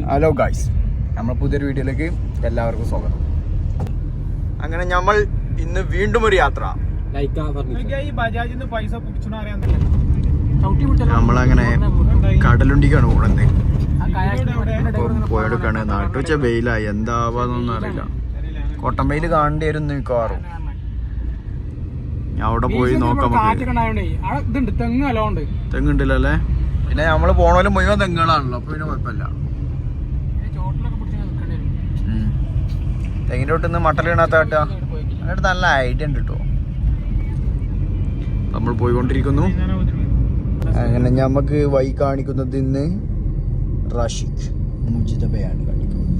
Hello guys നമ്മൾ പുതിയൊരു വീഡിയോയിലേക്ക് എല്ലാവർക്കും സ്വാഗതം. അങ്ങനെ നമ്മൾ ഇന്ന് വീണ്ടും ഒരു യാത്ര. നമ്മളങ്ങനെ കടലുണ്ടിക്കാണ് പോണത്. പോയെടുക്കാണ്. നാട്ടുവെച്ച വെയിലായി. എന്താവാന്നൊന്നും അറിയില്ല. കോട്ടം വെയിൽ കാണേണ്ടി വരും മിക്കവാറും. ഞാൻ അവിടെ പോയി നോക്കാം തെങ്ങുണ്ടല്ലോ അല്ലേ പിന്നെ നമ്മൾ പോണോലും മുഴുവൻ തെങ്ങുകളാണല്ലോ. അപ്പൊ പിന്നെ കുഴപ്പമില്ല. ഉം. തെങ്ങിന്റെ മട്ടലിടാത്ത അതിനടുത്ത് നല്ല ഐഡിയ ഉണ്ട് കേട്ടോ നമ്മൾ പോയിക്കൊണ്ടിരിക്കുന്നു. അങ്ങനെ നമുക്ക് വൈ കാണിക്കുന്നത് ഇന്ന് റഷിഖ് മുജിതബയാണ് കാണിക്കുന്നത്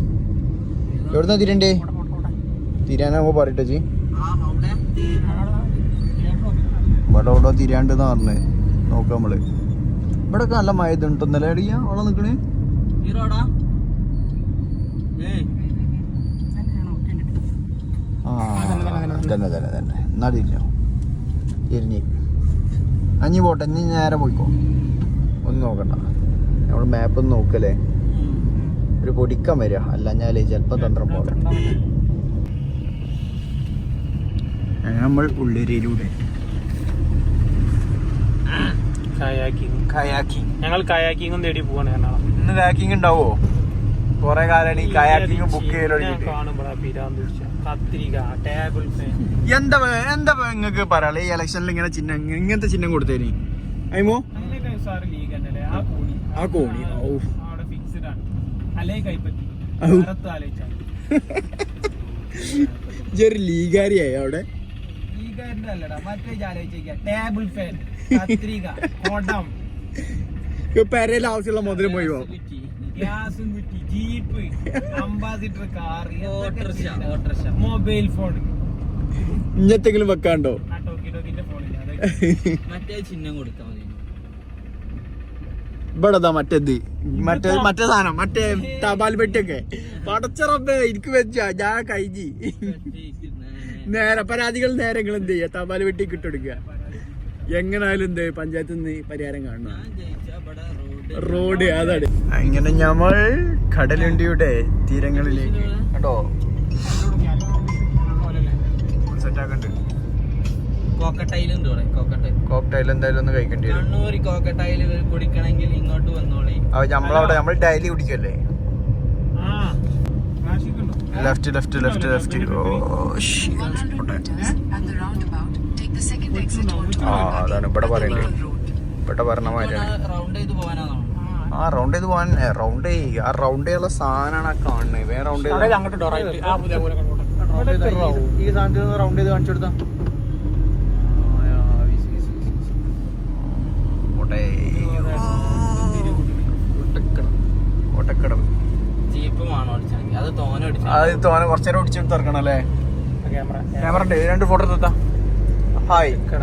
എവിടുന്ന തിരണ്ടേ? തിരാനാകുമ്പോ പറയട്ടെ ജി. ഇവിടെ ഇവിടെ തിരാണ്ടെന്ന് പറഞ്ഞേ? നോക്കാം നമ്മൾ. ഇവിടെ നല്ല മഴ അടിയാ അവിടെ നിക്കണേ ആ തന്നെ തന്നെ തന്നെ. എന്നാ തിരിഞ്ഞോ തിരിഞ്ഞ് അഞ്ഞി പോട്ടെ ഇനി നേരെ പോയിക്കോ. ഒന്നും നോക്കണ്ട. നമ്മൾ മാപ്പ് ഒന്ന് നോക്കല്ലേ? ഒരു പൊടിക്കാൻ വരിക. അല്ല ഞാൻ ചിലപ്പോൾ തന്ത്രം പോലെ. നമ്മൾ ഉള്ളേരിയിലൂടെ. കയാക്കിങ് കയാക്കിങ് ഞങ്ങൾ കയാക്കിങ്ങും തേടി പോവാണ് എറണാകുളം. ഇന്ന് കയാക്കിങ് ഉണ്ടാവോ? കുറെ കാലം ഈ കയാക്കിങ് ബുക്ക് ചെയ്യലോ കാണുമ്പോഴാ പിരാന്ത് പിടിച്ച ടേബിൾ ഫാൻ എന്താ എന്താ നിങ്ങൾക്ക് പറയാ ഈ ഇലക്ഷനിൽ ഇങ്ങനെ ചിഹ്നം ഇങ്ങനത്തെ ചിഹ്നം കൊടുത്തേനി. അയ്മോ ആ കോണി. ഇജ്ജൊരു ലീഗാരിയായി അവിടെ? പെരയിൽ ആവശ്യമുള്ള മുതൽ പോയി പോകും jeep Ambassador car mobile phone. ഇഞ്ഞെന്തെങ്കിലും വെക്കാണ്ടോ? മറ്റേ ചിഹ്നം കൊടുത്താൽ മതി. ഇവിടെതാ മറ്റേത്. മറ്റേ മറ്റേ സാധനം മറ്റേ തപാൽ പെട്ടിയൊക്കെ. പടച്ചറബേ എനിക്ക് വെച്ചാ ഞാൻ കഴിഞ്ഞി നേരെ പരാതികൾ നേരെ നിങ്ങൾ എന്ത് ചെയ്യാ? തപാൽ പെട്ടി കിട്ടെടുക്കുക. എങ്ങനായാലും എന്ത് പഞ്ചായത്തിൽ നിന്ന് പരിഹാരം കാണണം. റോഡ് അതാണ്. അങ്ങനെ നമ്മൾ കടലുണ്ടിയുടെ തീരങ്ങളിലേക്ക്. കേട്ടോ സെറ്റാക്കണ്ട് കോക്കട്ടയിലുണ്ട് ഇവിടെ കോക്കട്ടയിൽ കോക്ടൈൽ എന്തായാലും ഒന്ന് കഴിക്കേണ്ടി വരും. കണ്ണൂർ കോക്കട്ടയിൽ കുടിക്കണമെങ്കിൽ ഇങ്ങോട്ട് വന്നോളി. അത് നമ്മളവിടെ നമ്മൾ ഡെയിലി കുടിക്കല്ലേ ലെഫ്റ്റ് ലെഫ്റ്റ് ലെഫ്റ്റ് ലെഫ്റ്റ് അതാണ് ഇവിടെ പറയണ്ടേ. ഇവിടെ പറഞ്ഞ മാതിരിയാണ്. റൗണ്ട് ചെയ്ത് പോകാനാണോ ആ. റൗണ്ട് ചെയ്ത് പോകാൻ റൗണ്ട് ചെയ്യ. ആ റൗണ്ട് ചെയ്യാനുള്ള സാധനമാണ് ആ കാണുന്നത് വേറെ റൗണ്ട് ഈ സാധനത്തിൽ റൗണ്ട് ചെയ്ത് കാണിച്ചു കൊടുത്താ. അത് തോനെ അത് തോനെ കുറച്ചേരം ഓടിച്ചെടുത്ത് ഇറക്കണം അല്ലേ? ക്യാമറ. ക്യാമറ ഉണ്ട്. രണ്ട് ഫോട്ടോ എടുത്താ ഹായ് ഓ നല്ല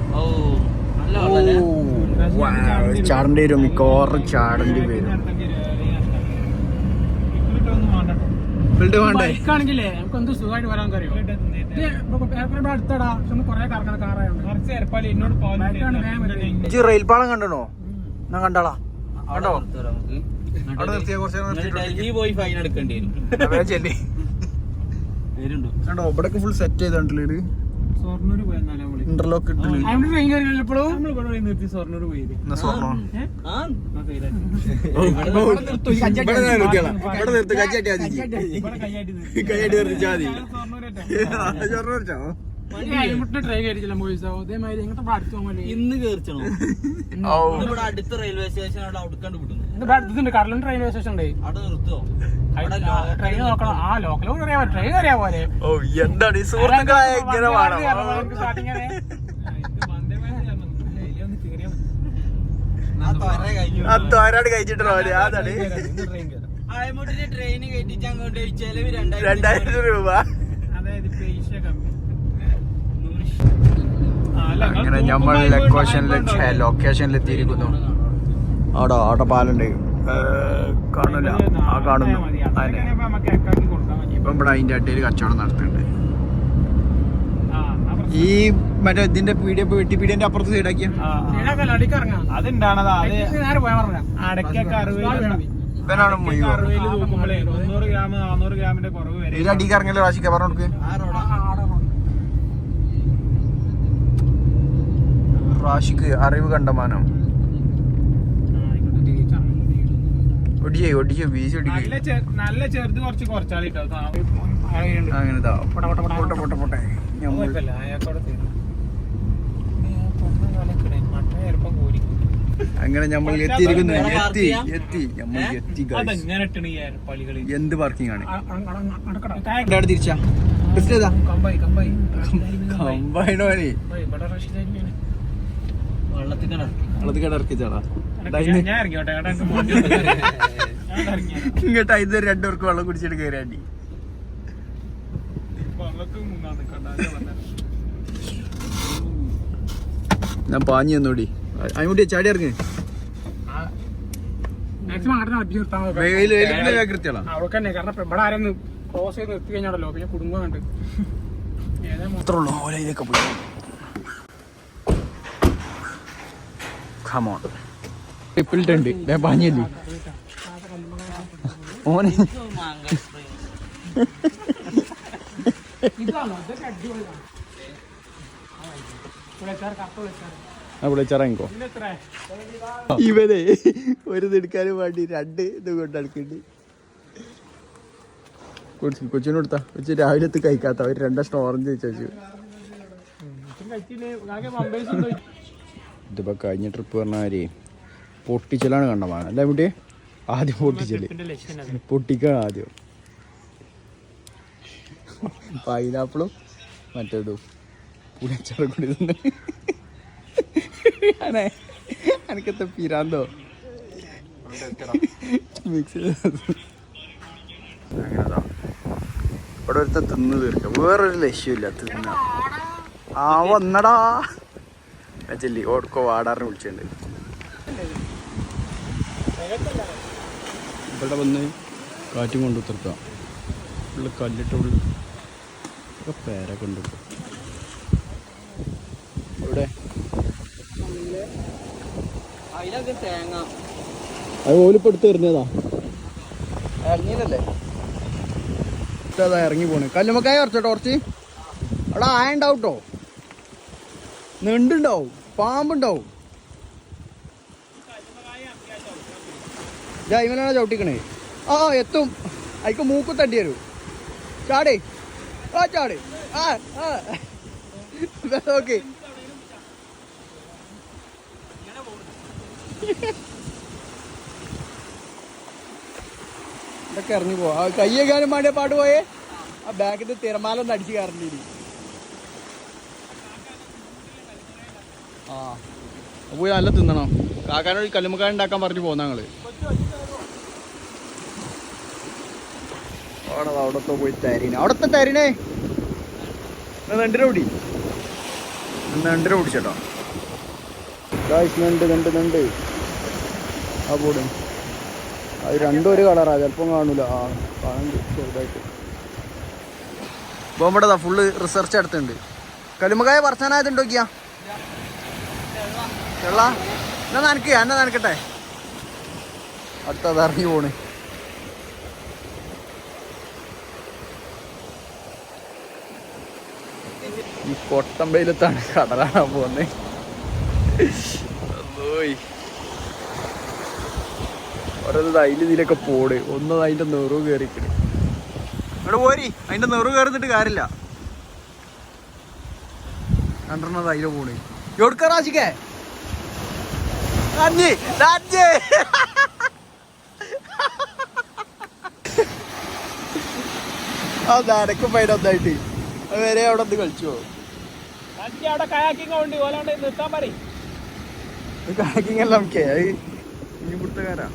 വെള്ളല്ലേ ചാടേണ്ടി വരും. മിക്കവാറും ചാടേണ്ടി വരും. റെയിൽപാളം ബൈക്കാണെങ്കിലേ നമുക്ക് എന്ത് സുഖമായിട്ട് വരാൻ കഴിയും? അടുത്തടാ. പക്ഷെ കൊറേ കറങ്ങണ കാറായുണ്ട് കുറച്ച് ഏർപ്പാട് എന്നോട് ഇജ്ജ് റെയിൽ പാളം കണ്ടോ ഞാൻ കണ്ടാളാ. കണ്ടോ? അവിടെ നിർത്തിയാ കുറച്ച് ഡൽഹി പോയി ഫൈൻ എടുക്കേണ്ടി വരും. കണ്ടോ ഇവിടെ ഫുൾ സെറ്റ് പോയെന്നാലേ നമ്മൾ ഇന്റർലോക്ക് ഇട്ടില്ല നമ്മൾ ഇവിടെ പോയി നിർത്തി. പോയത് ഇവിടെ കച്ചാട്ടി. കൈയാട്ടി നിർത്തിച്ചാ മതി. അടുത്ത് പോകാൻ ഇന്ന് കേറിച്ചണോ. ഇവിടെ അടുത്ത റെയിൽവേ സ്റ്റേഷൻ അവിടെ അവിടെ വിടുന്നു ഇവിടെ അടുത്തുണ്ട് കടലും ട്രെയിൻ സ്റ്റേഷൻ ഉണ്ട്. ട്രെയിൻ നോക്കണം. ആ ലോക്കൽ അറിയാ ട്രെയിൻ അറിയാ പോലെ ഓ എന്താണ് ഈ അതാണ്. ട്രെയിൻ കയറ്റിച്ച് അങ്ങോട്ട് രൂപ. അങ്ങനെ നമ്മൾ ലൊക്കേഷനിൽ ലൊക്കേഷനിൽ എത്തിയിരിക്കുന്നു. അവിടെ അവിടെ പാലുണ്ട്. കാണില്ല ആ കാണുന്നു. അതിനെ ഇപ്പം ഇവിടെ അതിന്റെ അടിയിൽ കച്ചവടം നടത്തുന്നുണ്ട്. ആ ഈ മറ്റേ ഇതിന്റെ പീഡിയ വെട്ടിപ്പീഡിയന്റെ അപ്പുറത്ത് സൈഡാക്കിയ ഇവനാണ് അടിക്ക് ഇറങ്ങില്ല റാഷിക്ക പറഞ്ഞു അറിവ് കണ്ടമാനം വീശി നല്ല ഒടിക്ക് ചെ- നല്ല ചെറുത് കുറച്ച് കുറച്ചാലിട്ടോ അങ്ങനെ. പോട്ടെ പോട്ടെ പോട്ടെ നമ്മൾ എത്തിയിരിക്കുന്നു. എത്തി എത്തി. നമ്മൾ എത്തി എന്ത് പാർക്കിംഗ് ആണ്? തിരിച്ചാ. ലിസ്റ്റ് ചെയ്താ കമ്പായി കമ്പായി. കമ്പൈനോ പണി. ഇവിടെ റഷീദ് തന്നെയാണ് വെള്ളത്തിൽ ഇറങ്ങി ഇങ്ങോട്ട് ഇത് രണ്ടുപേർക്ക് വെള്ളം കുടിച്ചിട്ട് കയറാണ്ടി. ഞാൻ പാഞ്ഞു തന്നോടി അതിമുട്ടി ചാടി ഇറങ്ങി. ക്രോസ് ചെയ്ത് നിർത്തി കഴിഞ്ഞാണല്ലോ പിന്നെ കുടുംബം കണ്ട്. ഏതാ മാത്രമേ ഉള്ളൂ ഓലയിലേക്ക് പോയി. കമോൺ ഇപ്പിളിട്ടുണ്ട് ഞാൻ പാഞ്ഞല്ലേ ഓനെ വിളിച്ചിറങ്ങിക്കോ ഇവനെ ഒരു എടുക്കാനും വേണ്ടി രണ്ട് ഇത് കൊണ്ട് നടക്കുന്നുണ്ട്. കൊച്ചു കൊച്ചിന് കൊടുത്താ. കൊച്ചു രാവിലെ എത്തി കഴിക്കാത്ത. ഒരു രണ്ടഷ്ടം ഓറഞ്ച് വെച്ചു കഴിച്ചില്ലേ ആകെ പമ്പേഴ്സ് ഉണ്ടോ ഇതിപ്പോ കഴിഞ്ഞ ട്രിപ്പ് പറഞ്ഞാൽ പൊട്ടിച്ചലാണ് കണ്ടമാണ് അല്ലേ കുട്ടി? ആദ്യം പൊട്ടിച്ചൽ. പൊട്ടിക്കാണ് ആദ്യം. പൈനാപ്പിളും മറ്റേതും. പുളിച്ചാറ് കൂടി തന്നെ. ആണേ. പിരാന്തോ? മിക്സ് അങ്ങനെതാ ഇവിടെ ഒരുത്ത തിന്ന് തീർക്കാം. വേറൊരു ലക്ഷ്യമില്ല തിന്ന. ആ വന്നടാ. ചെല്ലി ഓർക്കോ വാടാറിന് വിളിച്ചിട്ടുണ്ട്. ഇവിടെ വന്ന് കാറ്റും കൊണ്ട് ഉത്തർക്കാം ഉള്ളിൽ കല്ലിട്ട് ഉള്ളിൽ ഒക്കെ പേരൊക്കെ ഉണ്ട് ഇപ്പൊ. ഇവിടെ തേങ്ങ അത് ഓലിപ്പോ എടുത്ത് എറിഞ്ഞതാ. ഇറങ്ങിയതല്ലേ അതാ ഇറങ്ങി പോണ്. കല്ലുമക്കായ കുറച്ചോ ടോർച്ച് അവിടെ ആയ ഉണ്ടാവും കേട്ടോ നെണ്ടുണ്ടാവും. പാമ്പുണ്ടാവും. ഇവനാണ് ചവിട്ടിക്കണേ? ആ എത്തും. അയക്ക് മൂക്ക് തട്ടി തരൂ. ചാടേ. ആ ചാടേ. ആ ആ. ഓക്കെ ഇതൊക്കെ ഇറങ്ങി പോവാ. ആ കയ്യേക്കാനും വേണ്ടിയ പാട്ട് പോയേ. ആ ബാഗിന്റെ തിരമാല ഒന്ന് അടിച്ച് കയറേണ്ടി ആ. പോയി നല്ല തിന്നണം. കാക്കാനോട് കല്ലുമ്മക്കായ ഉണ്ടാക്കാൻ പറഞ്ഞു പോകുന്ന ഞങ്ങൾ. അവിടെ അവിടത്തെ പോയി തരീന. അവിടത്തെ തരീനേ. രണ്ടര ഓടി രണ്ടര ഓടിച്ചേട്ടോ ഗായ്സ് നണ്ട് നണ്ട് നണ്ട്. ആ പോടും. അത് രണ്ടും ഒരു കളറാ. ചിലപ്പം കാണൂല. ആ കാണുന്നുണ്ട് ചെറുതായിട്ട്. ബോംബടതാ ഫുള്ള് റിസർച്ച് എടുത്തുണ്ട് കലുമകായ പറച്ചാനായത് നോക്കിയാ? ചെള്ള എന്നാ നനക്ക് എന്നാ നനക്കട്ടെ? അടുത്തത് ഇറങ്ങി പോണ്. ഈ കൊട്ടമ്പയിലത്താണ് കടലാണ് പോകുന്നത് ഓരോന്നത് അതിൽ ഇതിലൊക്കെ പോട്. ഒന്നത് അതിന്റെ നെറു കയറിക്കണ് ഇവിടെ പോരി അതിന്റെ നെറു കയറുന്നിട്ട് കാര്യമില്ല. രണ്ടെണ്ണം അതിലെ പോണ്. എവിടെ റാശിക്കേ രാജി രാജി ആ നടക്ക് പൈനൊന്നായിട്ട് ഒന്നായിട്ട് വരെ അവിടെ ഒന്ന് കളിച്ചു. പോകും അവിടെ കയാക്കിങ് ഉണ്ട്. ഓലാണ്ട് നിർത്താൻ പറയും. കാക്കിങ് എല്ലാം നമുക്ക്. അത് മീൻപിടുത്തക്കാരാ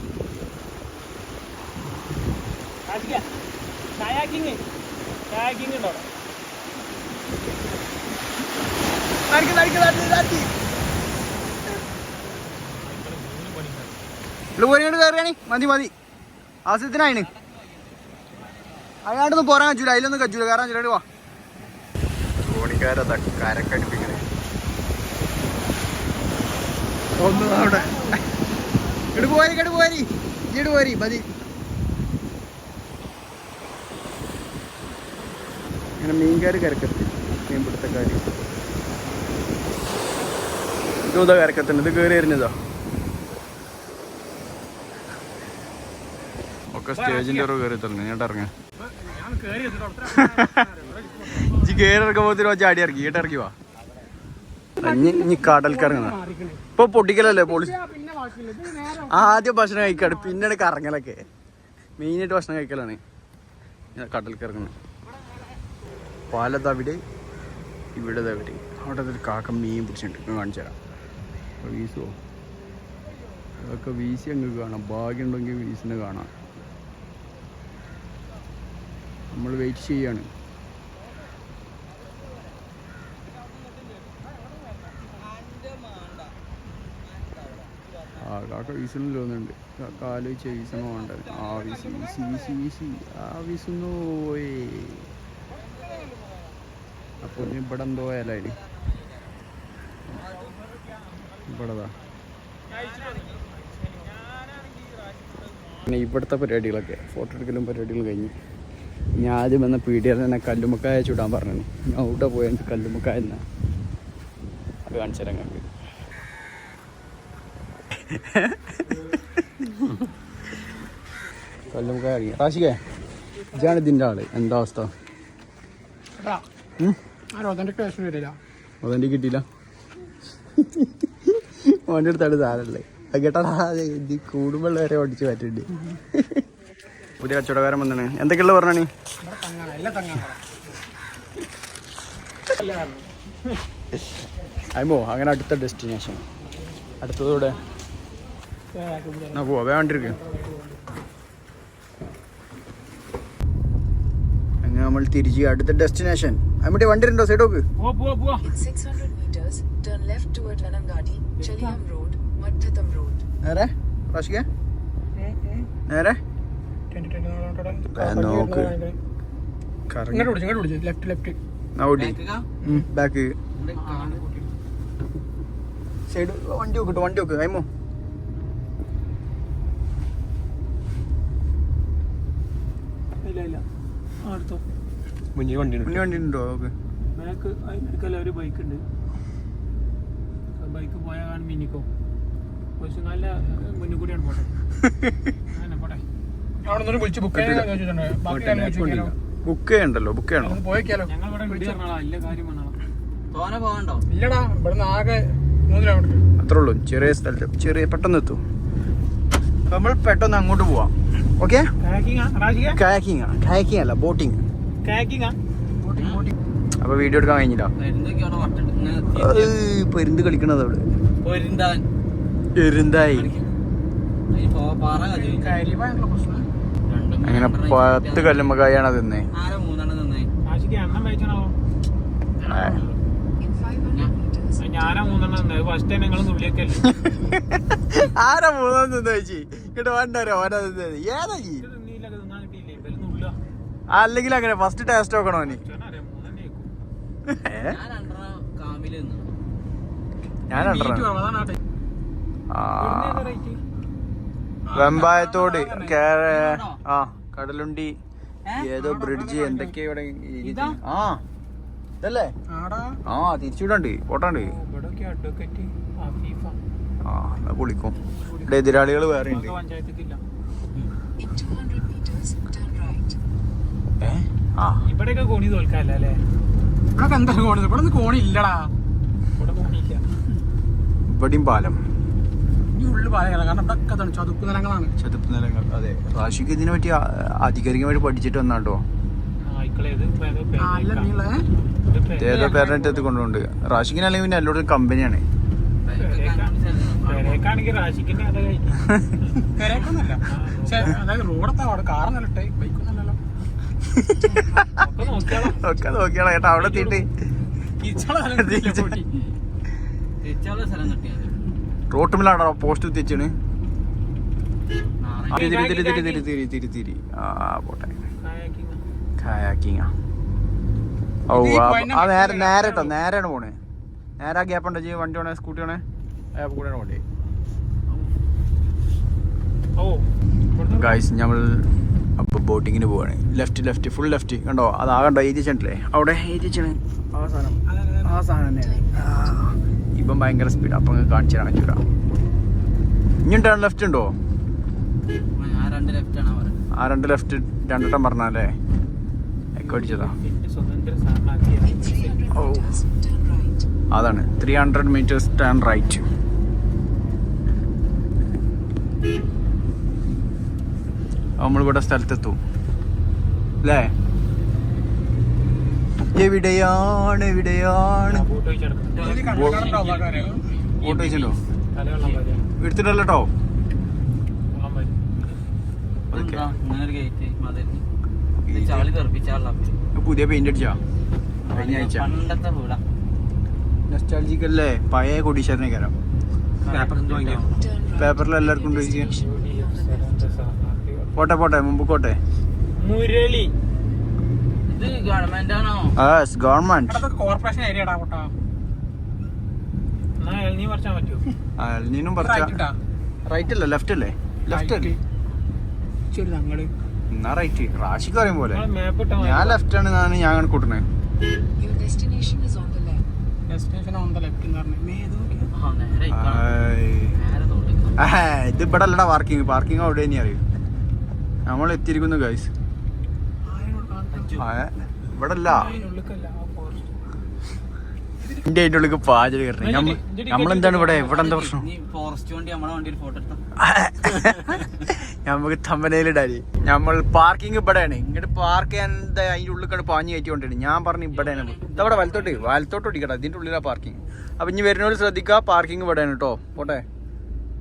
കയാക്കിങ് കയാക്കിങ് ഉണ്ടോ നടക്ക് നടക്ക് നടക്ക് നടക്ക്. പോരിങ്ങോട്ട് കയറുകയാണി മതി മതി. ആവശ്യത്തിനായിന് അയാണ്ടൊന്നും പോരാൻ കച്ചൂല അതിലൊന്നും കച്ചൂല കയറാൻ ചുരുടി വാ. കരക്കടിപ്പിക്കണേ. ഒന്ന് അവിടെ. ഇട് പോരി കട് പോരി. ഇട് പോരി. മതി. ഇങ്ങനെ മീൻകാർ കരക്കത്തി മീൻപിടുത്തക്കാർ ഇതാ കരക്കത്തുണ്ട് ഇത് കയറി വരുന്നതാ ഒക്കെ സ്റ്റേജിന്റെ ഒരു കയറി തന്നെ ഞാൻ ഇറങ്ങാ. ഇജ്ജ് കയറി ഇറക്കുമ്പോ ചാടി ഇറങ്ങി. ഇങ്ങോട്ട് ഇറക്കി വാ. ഇനി കടൽക്കിറങ്ങണ. ഇപ്പൊ പൊട്ടിക്കലല്ലേ പോളി ആദ്യം ഭക്ഷണം കഴിക്കാണ്. പിന്നീട് കറങ്ങലൊക്കെ. മെയിനായിട്ട് ഭക്ഷണം കഴിക്കലാണ്. കടൽക്കിറങ്ങണ പാല അവിടെ ഇവിടെ തവിടെ അവിടെ കാക്ക മീൻ പിടിച്ചിട്ടുണ്ട്. കാണിച്ചു തരാം. വീസോ അതൊക്കെ വീശി അങ്ങ് കാണാം. ഭാഗ്യം ഉണ്ടെങ്കിൽ വീസിനെ കാണാം. നമ്മൾ വെയിറ്റ് ചെയ്യാണ്. ആകാക്ക കാക്ക വീസണം തോന്നുന്നുണ്ട്. കാൽ ആലോചിച്ച വീസണോ വേണ്ട. ആ വീസി ആ വീസുന്നു പോയി. ഇവിടെ എന്തോ ആയാലും ഇവിടെതാ പിന്നെ ഇവിടുത്തെ പരിപാടികളൊക്കെ. ഫോട്ടോ എടുക്കലും പരിപാടികളും കഴിഞ്ഞ്. ഞാൻ ആദ്യം വന്ന പീടികയിൽ തന്നെ കല്ലുമ്മക്കായ ചൂടാൻ പറഞ്ഞു ഞാൻ അവിടെ പോയത് കല്ലുമ്മക്കായ എന്നാ അത് കാണിച്ചു തരാം ഞങ്ങൾക്ക് കല്ലുമ്മക്കായ അറിയാം റാഷികേ ഇതാണ് ഇതിന്റെ ആൾ. എന്താ അവസ്ഥ? അതെന്റെ കിട്ടിയില്ല. ഓന്റെ അടുത്താണ് സാധനല്ലേ കേട്ടാ കൂടുമ്പോൾ വരെ ഓടിച്ച് മാറ്റുണ്ട് പുതിയ കച്ചവടക്കാരൻ വന്നാണ്. എന്തൊക്കെയുള്ള പറഞ്ഞാണ്? അയ്മോ അങ്ങനെ അടുത്ത ഡെസ്റ്റിനേഷൻ അടുത്തതോടെ പോവാ വേണ്ടിരിക്കും അങ്ങനെ നമ്മൾ തിരിച്ച് അടുത്ത ഡെസ്റ്റിനേഷൻ അമ്മട്ടി വണ്ടി ഉണ്ടോ? സൈഡ് നോക്ക്. പോവാ പോവാ പോവാ. In 600 meters, turn left toward Lanangadi, Chaliam Road, Madhatam Road. നേരെ പ്രാശിക്കേ നേരെ. നോക്ക്. കറങ്ങി. ഇങ്ങോട്ട് പിടിച്ചു ഇങ്ങോട്ട് പിടിച്ചു ലെഫ്റ്റ് ലെഫ്റ്റ് ഓടി. ബാക്ക് സൈഡ് വണ്ടി നോക്കിട്ട് വണ്ടി നോക്ക്. അയ്മോ. ഇല്ല ഇല്ല. ആ എടുത്തോ. മുന്നിൽ വണ്ടി മുന്നേ വണ്ടി ഉണ്ടോ? നോക്ക്. ബാക്ക് അതിനടുക്കല്ല ഒരു ബൈക്ക് ഉണ്ട്. ബൈക്ക് പോയാൽ മിനിക്കോ. പക്ഷെ നല്ല മുന്നിൽ കൂടിയാണ് പോട്ടെ. അങ്ങനെ പോട്ടെ. അവിടെ വിളിച്ച് ബുക്ക് ചെയ്യണ്ടല്ലോ ബുക്ക് ചെയ്യണോ പോയേക്കാലോ? ഇല്ലടാ ഇവിടുന്ന് ആകെ മൂന്ന് കിലോമീറ്റർ അത്രേ ഉള്ളൂ. ചെറിയ സ്ഥലത്ത്. ചെറിയ പെട്ടെന്ന് എത്തും. നമ്മൾ പെട്ടെന്ന് അങ്ങോട്ട് പോവാം. ഓക്കെ കാക്കിങ് കാക്കിങ് അല്ല ബോട്ടിങ് അപ്പൊ വീഡിയോ എടുക്കാൻ കഴിഞ്ഞില്ല. പെരുന്ത് കളിക്കണത് അവിടെ. എരുന്തായി പ്രശ്നം. അങ്ങനെ പത്ത് കല്ലുമ്മക്കായാണ് തിന്നേ. ആരാ മൂന്നെണ്ണം നിന്നേ റാഷിക്ക് എണ്ണം കഴിച്ചാണോ In 500 meters, ഞാനാ മൂന്നെണ്ണം തന്നെ. ചേച്ചി? ഇങ്ങോട്ട് വേണ്ടോ ഓരോ തിന്നത് ഏതാ ഈ? അല്ലെങ്കിൽ അങ്ങനെ ഫസ്റ്റ് ടേസ്റ്റ് നോക്കണോ നീ? ഞാൻ രണ്ടെണ്ണം ആ ടൈപ്പ്. ആ ഇവിടുന്ന് ഏതാ റേറ്റ്? വെമ്പായത്തോട് ആ കടലുണ്ടി? ഏതോ ബ്രിഡ്ജ് എന്തൊക്കെയാ ഇവിടെ ഇതാ? ആ ഇതല്ലേ? ആടാ. ആ തിരിച്ചുവിടണ്ട് പോട്ടാണ്ട്. ആ എന്നാ പൊളിക്കും ഇവിടെ എതിരാളികൾ വേറെ ഉണ്ട്. നമുക്ക് 200 meters, turn right. ആ. ഇവിടെയൊക്കെ കോണി തോൽക്കാല്ല? അല്ലേ? ഇവിടെ എന്താ കോണി? ഇവിടെ കോണി ഇല്ലടാ. ഇവിടെ കോണിയില്ല ഇവിടെയും പാലം. ഉള്ളു പാലകള കാരണം ഇവിടെ ഒക്കെ തണു ചതുപ്പ് നിലങ്ങളാണ് ചതുപ്പ് നിലങ്ങൾ അതെ. റാഷിക്ക് ഇതിനെ പറ്റി ആധികാരികമായിട്ട് പഠിച്ചിട്ട് വന്നാട്ടോ. ഏതോ പേരന്റ് കൊണ്ടുണ്ട് റാഷിക്കിന് അല്ലെങ്കിൽ പിന്നെ എല്ലാവരും കമ്പനിയാണ്. തിരിച്ചാളെ ഒക്കെ നോക്കിയാളോ ചേട്ടാ അവിടെ എത്തിയിട്ട്. തിരിച്ചുള്ള സ്ഥലം കിട്ടിയില്ല പൊട്ടി. തിരിച്ചുള്ള സ്ഥലം കിട്ടിയത് റോട്ടുമിലാണോ പോസ്റ്റ് എത്തിച്ചാണ് നാളെ തിരി തിരി തിരി തിരി തിരി തിരി തിരി. ആ പോട്ടെ. ഓ നേരെ മറ്റേ നേരെ കേട്ടോ നേരെയാണ് പോണേ. നേരെ ആ ഗ്യാപ്പ് ഉണ്ടോ? ചെയ്യും വണ്ടി വേണേ? സ്കൂട്ടി വേണേ? കൂടെയാണ് പോണ്ടേ. ഗായ്സ് നമ്മൾ അപ്പോൾ ബോട്ടിങ്ങിന് പോവാണ്. ലെഫ്റ്റ് ലെഫ്റ്റ് ഫുൾ ലെഫ്റ്റ് കണ്ടോ? അതാകണ്ടോ എഴുതി വെച്ചിട്ടില്ലേ അവിടെ എഴുതി വെച്ചാണ് ആ സാധനം. ആ സാധനം തന്നെയാണ്. ഇപ്പം ഭയങ്കര സ്പീഡ് അപ്പം അങ്ങ് കാണിച്ചു തരാൻ പറ്റൂല ഇനി ടേൺ ലെഫ്റ്റ് ഉണ്ടോ? ആ രണ്ട് ലെഫ്റ്റ് ആണ് പറയുന്നത് ആ രണ്ട് ലെഫ്റ്റ് രണ്ടെണ്ണം പറഞ്ഞാലേ ഒക്കെ അടിച്ചതാ. എന്റെ സ്വതന്ത്ര സാധനമാക്കിയ 300 meters, turn right. അതാണ്. Three hundred metres turn right നമ്മളിവിടെ സ്ഥലത്തെത്തും. അല്ലേ? എവിടെയാണ് എവിടെയാണ്? ഫോട്ടോ എടുത്തിട്ടല്ലോ പുതിയ പെയിന്റ് അടിച്ചാ? കഴിഞ്ഞ ആഴ്ച. നെസ്റ്റാൾജിക്കല്ലേ പഴയ കൊടീശ്വരനെ കയറാം. പേപ്പറിൽ എല്ലാവർക്കും പോട്ടെ പോട്ടെ. മുമ്പ് കോട്ടെ മുരളി. ഇത് ഗവൺമെന്റ് ആണോ? Government corporation area. റൈറ്റ് അല്ലേ ലെഫ്റ്റ് അല്ലേ? ലെഫ്റ്റ് അല്ലേ? ശരി ഞങ്ങൾ എന്നാ റൈറ്റ് റാഷിക്ക് പറയും പോലെ. ഞാൻ ലെഫ്റ്റ് ആണ് ഞാൻ ഞാൻ അങ്ങനെ കൂട്ടണേ. ഇത് ഇവിടെ അല്ലടാ പാർക്കിംഗ് പാർക്കിംഗ് അവിടെ തന്നെ അറിയും. നമ്മൾ എത്തിയിരിക്കുന്നു ഗൈസ് ഇവിടെ അല്ല. എന്റെ അതിന്റെ ഉള്ളിൽ പാചകം കയറണേ. നമ്മൾ നമ്മളെന്താണ് ഇവിടെ? ഇവിടെ എന്താ പ്രശ്നം? നീ ഫോറസ്റ്റ് വണ്ടി നമ്മളെ വണ്ടിയിൽ ഫോട്ടോ എടുത്ത? നമുക്ക് തമ്പനയിലിടാൽ നമ്മൾ പാർക്കിംഗ് ഇവിടെയാണ്. ഇങ്ങോട്ട് പാർക്ക് ചെയ്യാൻ എന്താ അതിന്റെ ഉള്ളിൽ കണ്ട് പാഞ്ഞു കയറ്റിക്കൊണ്ടിരുന്നു ഞാൻ പറഞ്ഞു ഇവിടെയാണ്. ഇതവിടെ വലത്തോട്ട്. വലത്തോട്ട് ഓടിക്കട്ടെ അതിന്റെ ഉള്ളിലാ പാർക്കിംഗ് അപ്പൊ ഇനി വരുന്നവർ ശ്രദ്ധിക്കുക പാർക്കിംഗ് ഇവിടെയാണ് കേട്ടോ. പോട്ടെ.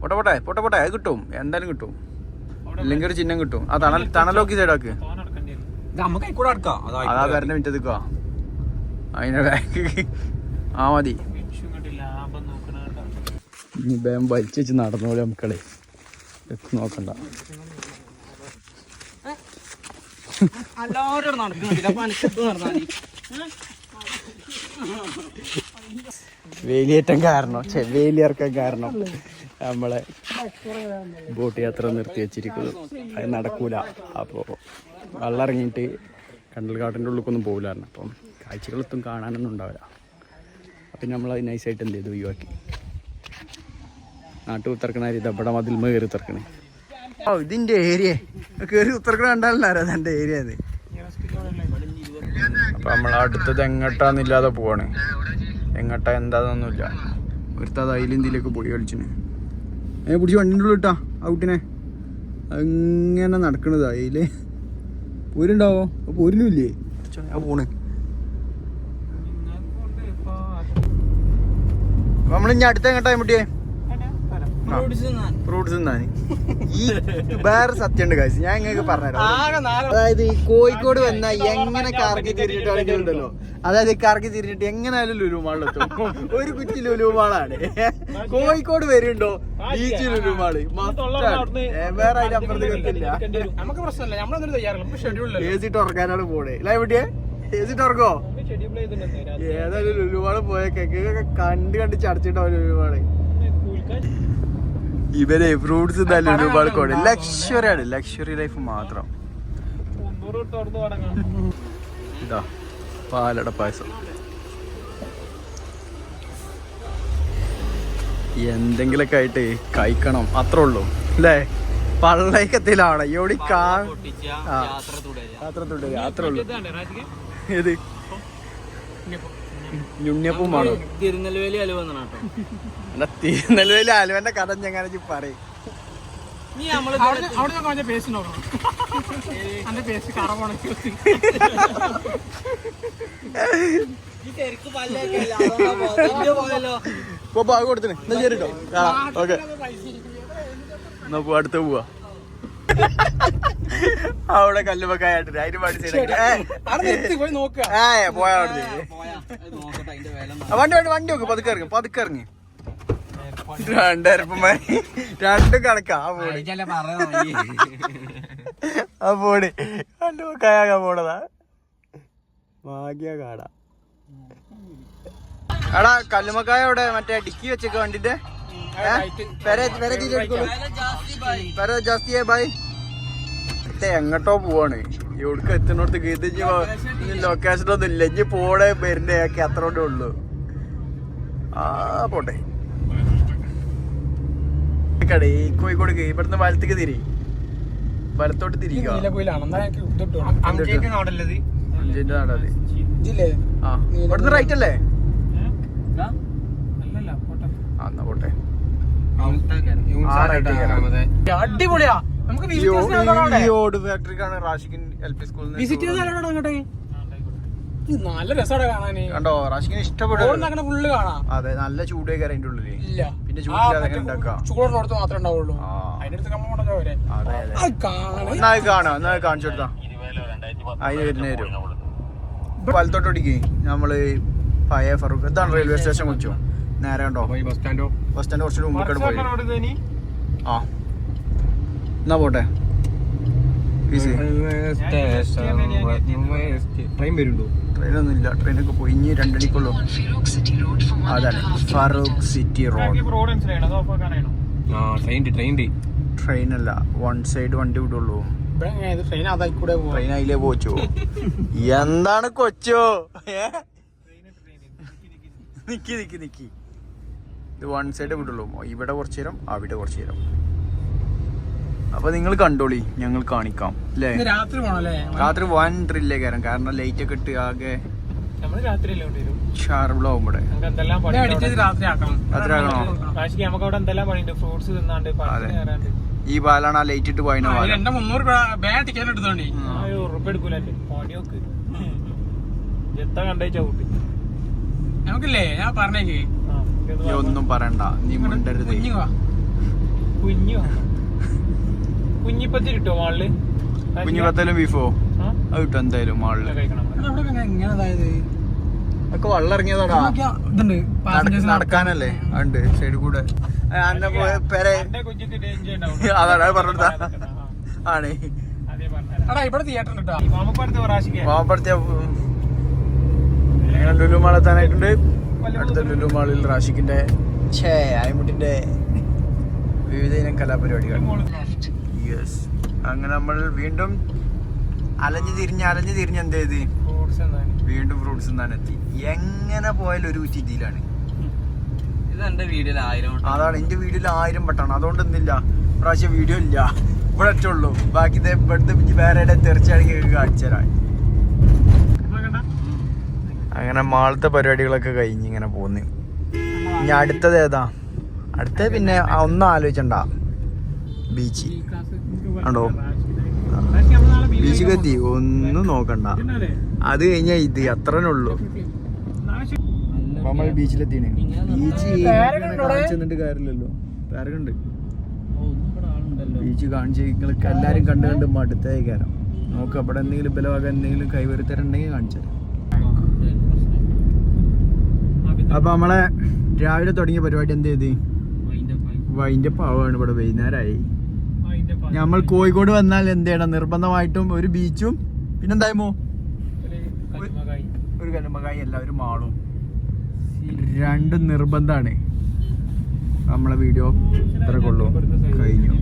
പോട്ടെ പോട്ടെ പോട്ടെ പോട്ടെ. അത് കിട്ടും. എന്തായാലും കിട്ടും. ഇല്ലെങ്കിൽ ഒരു ചിഹ്നം കിട്ടും. ആ തണൽ തണലോക്കി സൈഡാക്ക് അതാ വരണ്ട മിറ്റത്ത് നിൽക്കുക അതിന്റെ ബാക്ക് ആ മതി. ഇനി ബാം വലിച്ചു വെച്ച് നടന്നോളെ മക്കളെ എത്തി നോക്കണ്ട. വേലിയേറ്റം കാരണം ചെ വേലിയിറക്കം കാരണം. നമ്മളെ ബോട്ട് യാത്ര നിർത്തി വെച്ചിരിക്കുന്നു. അത് നടക്കൂല. അപ്പോൾ വെള്ളം ഇറങ്ങിയിട്ട് കണ്ടൽക്കാട്ടിന്റെ ഉള്ളിലേക്കൊന്നും പോകില്ലായിരുന്നു അപ്പം കാഴ്ചകളൊത്തും കാണാനൊന്നും ഉണ്ടാവില്ല. അപ്പം നമ്മൾ അത് നൈസായിട്ട് എന്ത് ചെയ്തു ഒഴിവാക്കി. നാട്ടിൽ ഉത്തർക്കണ ഇതവിടെ മതിൽമ കയറി ഉത്തർക്കണേ ഓ ഇതിന്റെ ഏരിയ കയറി ഉത്തർക്കണ കണ്ടാലല്ലോ അതെന്റെ ഏരിയ അത് അപ്പം നമ്മൾ അടുത്തത് എങ്ങട്ടാന്നില്ലാതെ പോവാണ്. എങ്ങട്ടാ എന്താന്നൊന്നുമില്ല. ഒരുത്തത് അതിലെന്തിലേക്ക് പൊടി കളിച്ചിന്. ഏ പിടിച്ച് വണ്ടിന്റെ ഉള്ളിൽ ഇട്ടാ ഔട്ടിനെ അങ്ങനെ നടക്കണത് അതിൽ. പോരുണ്ടാവോ? പോരിനുമില്ലേ പോണേ. നമ്മൾ ഇനി അടുത്ത എങ്ങോട്ടാ മുട്ടിയേ ഫ്രൂട്ട്സ് തിന്നാന് ഈ വേറെ സത്യമുണ്ട് കാശ് ഞാൻ ഇങ്ങനെ പറഞ്ഞുതരാം. അതായത് ഈ കോഴിക്കോട് വന്ന എങ്ങനെ കറക്കി തിരിഞ്ഞിട്ടാണെങ്കിലും ഉണ്ടല്ലോ. അതായത് കറക്കി തിരിഞ്ഞിട്ട് എങ്ങനെയാലും ലുലുമാളിലെത്തും. ഒരു കുറ്റി ലുലുമാളാണ്. കോഴിക്കോട് വരുന്നുണ്ടോ? ബീച്ച് ലുലുമാൾ. വേറെ അതിന്റെ അപ്പുറത്ത് എത്തില്ല നമുക്ക് പ്രശ്നമില്ല. നമ്മളൊന്നും തയ്യാറല്ല. ഷെഡ്യൂൾ സി പോണേ. ഇല്ല എവിടെ ഏസിട്ട് ചെയ്തിട്ടുണ്ട് ഏതായാലും ലുലുമാൾ പോയ കേക്കൊക്കെ കണ്ട് കണ്ട് ചടച്ചിട്ടോ ലുലുമാൾ. ഇവരെ ഫ്രൂട്ട്സ് എന്തായാലും ലുലുമാൾ കോടെ ലക്ഷറി ആണ്. ലക്ഷറി ലൈഫ് മാത്രം. ഇതാ. പാലട പായസം. എന്തെങ്കിലൊക്കെ ആയിട്ട് കഴിക്കണം അത്രേ ഉള്ളൂ. അല്ലേ പള്ളയക്കത്തിലാണ് എവിടെ. യാത്ര തുടരുക. അത്ര ഉള്ളൂ. ഏത്? തിരുനെൽവേലി അലുവ തിരുനെല്ലുവേലി അലുവന്റെ കഥ ഞങ്ങനെ പറയും. അവിടെ അവിടെ നോക്കാം. പേസ്റ്റ് നോക്കണം പേസ്റ്റ് കറ ബാഗ് കൊടുത്തിന്. എന്നാ ആ ഓക്കെ. എന്നാ അടുത്ത പോവാ. അവിടെ കല്ലുമക്കായിട്ട് അതിന് പഠിച്ചിട്ട് പോയി നോക്കുക ഏ പോയാ അവിടെ പോയാ. അത് അതിന്റെ വില വണ്ടി വണ്ടി വണ്ടി നോക്ക് പതുക്കെ ഇറങ്ങി പതുക്കെ ഇറങ്ങി. രണ്ടരപ്പന്മാര് രണ്ടും കണക്കാ. ആ പോടി. ആ പോടി കല്ലുമക്കായാകാൻ പോണതാ ഭാഗ്യ കാട. എടാ കല്ലുമക്കായ അവിടെ മറ്റേ ഡിക്കി വെച്ചേക്ക് വണ്ടിന്റെ പെര ജാസ്തിയാ എങ്ങോട്ടോ പോവാണ്. ഇവിടുക്ക് എത്തുന്നിടത്ത് ഗീതജി ലൊക്കേഷൻ ഒന്നും ഇല്ല. ഇനി പോടെ വരുന്നേ ഒക്കെ അത്രോടെ ഉള്ളൂ. ആ പോട്ടെ. കടേ കോഴിക്കോട് ഇവിടുന്ന് വലത്തേക്ക് തിരി. വലത്തോട്ട് തിരിക്കുക ഇവിടുന്ന് റൈറ്റ് അല്ലേ? അല്ലല്ല പോട്ടെ. എന്നാ. അടിപൊളിയാ. നമുക്ക് ഫാക്ടറിക്കാണ് എൽ പി സ്കൂളിൽ വിസിറ്റ് ചെയ്താലോടാ അങ്ങോട്ടേ ഇത് നല്ല രസമാണ് കാണാൻ കണ്ടോ റാഷിക്കിന് ഇഷ്ടപ്പെടും അങ്ങനെ ഫുള്ള് കാണാം. അതെ നല്ല ചൂടേ ഉള്ളിൽ? ഇല്ല. പിന്നെ ചൂടില്ലാതെ മറ്റേ ഉണ്ടാക്കാം? ചൂടുള്ളടത്ത് മാത്രമേ ഉണ്ടാവുള്ളൂ. അതിന്റെ അടുത്ത് കമ്മ വരെ. കാണാം. കാണിച്ചു കൊടുത്താ. അതിന് വരുന്ന വരും. നമ്മൾ പഴയ ഫറൂഖ്. ഇതാണ് റെയിൽവേ സ്റ്റേഷൻ കുറിച്ചു. നേരെ ഉണ്ടോ? ബസ് സ്റ്റാൻഡോ ബസ് സ്റ്റാൻഡ് കുറച്ച് മുമ്പിൽ പോയി. ആ. എന്നാ പോട്ടെ? പീസ് ട്രെയിൻ വരുന്നുണ്ടോ? ട്രെയിനൊന്നും ഇല്ല ട്രെയിനൊക്കെ പോയി ഇനി രണ്ടടിക്കുള്ളൂ. അതാണ്. Farook city road. ട്രെയിൻ അല്ല വൺ സൈഡ് വണ്ടി വിടുള്ളൂ. ട്രെയിൻ അതിലേ പോച്ചോ എന്താണ് കൊച്ചോ? നിക്കി നിക്കി നിക്കി. ഇത് വൺ സൈഡ് വിടുള്ളൂ. ഇവിടെ കുറച്ചു നേരം അവിടെ കുറച്ചു നേരം. അപ്പൊ നിങ്ങൾ കണ്ടോളി ഞങ്ങൾ കാണിക്കാം അല്ലേ ഇന്ന് രാത്രി പോണല്ലേ രാത്രി വൻ ഡ്രില്ലേ കയറാം കാരണം ലൈറ്റ് ഒക്കെ ഇട്ട് ആകെ ഷാർബിളാവും ഇവിടെ. അതെ. ഈ പാലാണ് ആ ലൈറ്റ് ഇട്ട് പോയിന് ഒന്നും പറയണ്ട. നീ മിണ്ടരുത്. കുഞ്ഞു വാ കുഞ്ഞു കുഞ്ഞിപ്പത്തി കിട്ടുമോ മാളിൽ? കുഞ്ഞു പത്തലും ബീഫോ? അത് കിട്ടും എന്തായാലും മാളിൽ. ഒക്കെ വെള്ളം ഇറങ്ങിയതാടാ ഇതുണ്ട്. നട- നടക്കാനല്ലേ? ഉണ്ട്. സൈഡ് കൂടെ. അന്നെ അതാണ് പറഞ്ഞ ആണ്. ലുലു മാൾ എത്താനായിട്ടുണ്ട്. അടുത്ത ലുലു മാളിൽ റാഷിക്കിന്റെ ഛേ ആയമുട്ടിന്റെ വിവിധ ഇനം കലാപരിപാടികൾ. യെസ് അങ്ങനെ നമ്മൾ വീണ്ടും അലഞ്ഞു തിരിഞ്ഞ് അലഞ്ഞു തിരിഞ്ഞ് എന്ത് ചെയ്ത്? വീണ്ടും ഫ്രൂട്ട്സ് എന്താണ് എത്തി എങ്ങനെ പോയാലും ഒരു ആയിരം അതാണ് എന്റെ വീഡിയോയിൽ ആയിരം വട്ടാണ് അതുകൊണ്ട് എന്തില്ല? പ്രാവശ്യം വീഡിയോ ഇല്ല. ഇവിടെ ഒറ്റുള്ളൂ ബാക്കി ഇവിടുത്തെ വേറെ തെറിച്ചാണെങ്കിൽ കാണിച്ചു തരാം. അങ്ങനെ മാളത്തെ പരിപാടികളൊക്കെ കഴിഞ്ഞ് ഇങ്ങനെ പോന്ന്. ഇനി അടുത്തത് ഏതാ? അടുത്തത് പിന്നെ ഒന്നും ആലോചിച്ചണ്ട. ബീച്ച്. ആണോ? ബീച്ചിക്കെത്തി ഒന്നും നോക്കണ്ട. അത് കഴിഞ്ഞാ ഇത് അത്രേ ഉള്ളൂ നമ്മൾ ബീച്ചിലെത്തിയാണ് ബീച്ച് കാണിച്ചെന്നിട്ട് കാര്യമില്ലല്ലോ. പേരക്കുണ്ട് ബീച്ച് കാണിച്ച് നിങ്ങൾക്ക് എല്ലാരും കണ്ട് കണ്ട് മടുത്തേ കയറാം നോക്ക് അവിടെ എന്തെങ്കിലും ബലവാകാൻ എന്തെങ്കിലും കൈവരുത്തരുണ്ടെങ്കിൽ കാണിച്ചു തരാം. അപ്പൊ നമ്മളെ രാവിലെ തുടങ്ങിയ പരിപാടി എന്ത് ചെയ്ത്? വൈന്റെ പാവാണ് ഇവിടെ വൈകുന്നേരമായി. നമ്മൾ കോഴിക്കോട് വന്നാൽ എന്താണ് നിർബന്ധമായിട്ടും ഒരു ബീച്ചും. പിന്നെന്തായമോ ഒരു കനുമകായി അല്ല ഒരു മാളും. രണ്ടും നിർബന്ധമാണ് നമ്മളെ വീഡിയോ ഇത്ര കൊള്ളു കഴിഞ്ഞു.